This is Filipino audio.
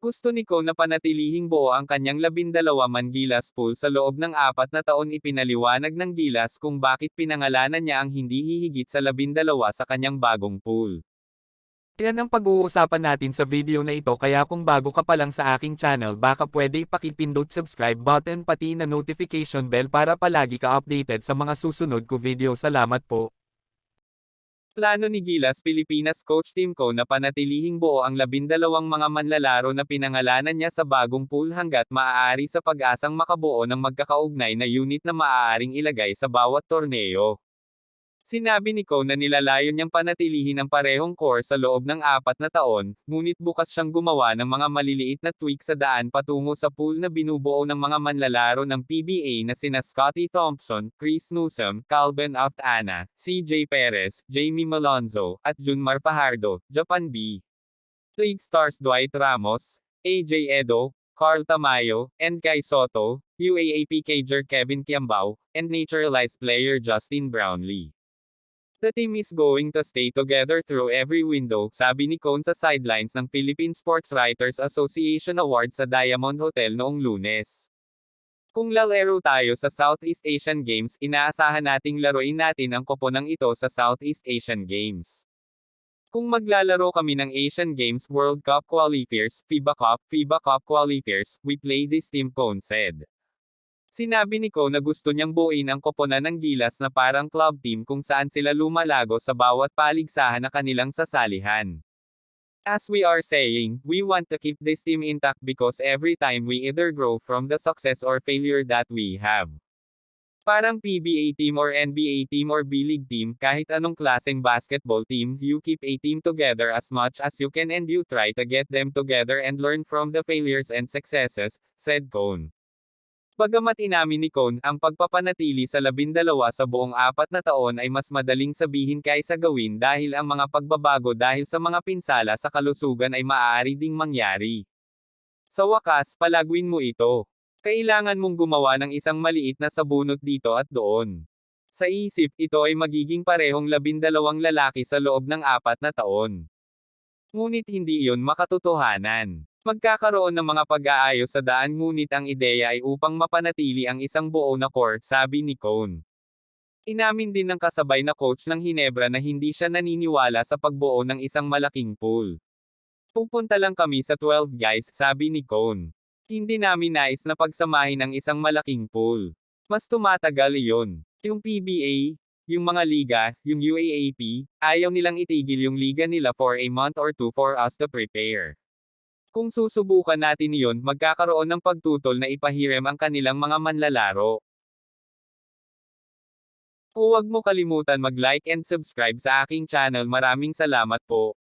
Gusto ni Ko na panatilihing buo ang kanyang labindalawa man Gilas pool sa loob ng apat na taon ipinaliwanag ng Gilas kung bakit pinangalanan niya ang hindi hihigit sa labindalawa sa kanyang bagong pool. Yan ang pag-uusapan natin sa video na ito kaya kung bago ka pa lang sa aking channel baka pwede ipakipindot subscribe button pati na notification bell para palagi ka updated sa mga susunod ko video. Salamat po. Plano ni Gilas Pilipinas coach team ko na panatilihing buo ang labindalawang mga manlalaro na pinangalanan niya sa bagong pool hanggat maaari sa pag-asang makabuo ng magkakaugnay na unit na maaaring ilagay sa bawat torneo. Sinabi ni Ko na nilalayon niyang panatilihin ang parehong core sa loob ng apat na taon, ngunit bukas siyang gumawa ng mga maliliit na tweak sa daan patungo sa pool na binubuo ng mga manlalaro ng PBA na sina Scotty Thompson, Chris Newsom, Calvin Aftana, CJ Perez, Jamie Malonzo, at Junmar Fajardo, Japan B. League stars Dwight Ramos, AJ Edo, Carl Tamayo, and Kai Soto, UAAP cager Kevin Kiambao, and naturalized player Justin Brownlee. The team is going to stay together through every window, sabi ni Cone sa sidelines ng Philippine Sports Writers Association Awards sa Diamond Hotel noong lunes. Kung lalaro tayo sa Southeast Asian Games, inaasahan nating laruin natin ang koponang ito sa Southeast Asian Games. Kung maglalaro kami ng Asian Games World Cup qualifiers, FIBA Cup, FIBA Cup qualifiers, we play this team Cone said. Sinabi ni Ko na gusto niyang buuin ang koponan ng Gilas na parang club team kung saan sila lumalago sa bawat paligsahan na kanilang sasalihan. As we are saying, we want to keep this team intact because every time we either grow from the success or failure that we have. Parang PBA team or NBA team or B-League team, kahit anong klaseng basketball team, you keep a team together as much as you can and you try to get them together and learn from the failures and successes, said Cone. Bagamat inamin ni Cone, ang pagpapanatili sa labindalawa sa buong apat na taon ay mas madaling sabihin kaysa gawin dahil ang mga pagbabago dahil sa mga pinsala sa kalusugan ay maaari ding mangyari. Sa wakas, palaguin mo ito. Kailangan mong gumawa ng isang maliit na sabunot dito at doon. Sa isip, ito ay magiging parehong labindalawang lalaki sa loob ng apat na taon. Ngunit hindi iyon makatotohanan. Magkakaroon ng mga pag-aayos sa daan ngunit ang ideya ay upang mapanatili ang isang buo na court sabi ni Cone. Inamin din ng kasabay na coach ng Hinebra na hindi siya naniniwala sa pagbuo ng isang malaking pool. Pupunta lang kami sa 12 guys sabi ni Cone. Hindi namin nais na pagsamahin ang isang malaking pool. Mas tumatagal iyon. Yung PBA, yung mga liga, yung UAAP, ayaw nilang itigil yung liga nila for a month or two for us to prepare. Kung susubukan natin iyon, magkakaroon ng pagtutol na ipahiram ang kanilang mga manlalaro. Huwag mo kalimutan mag-like and subscribe sa aking channel. Maraming salamat po.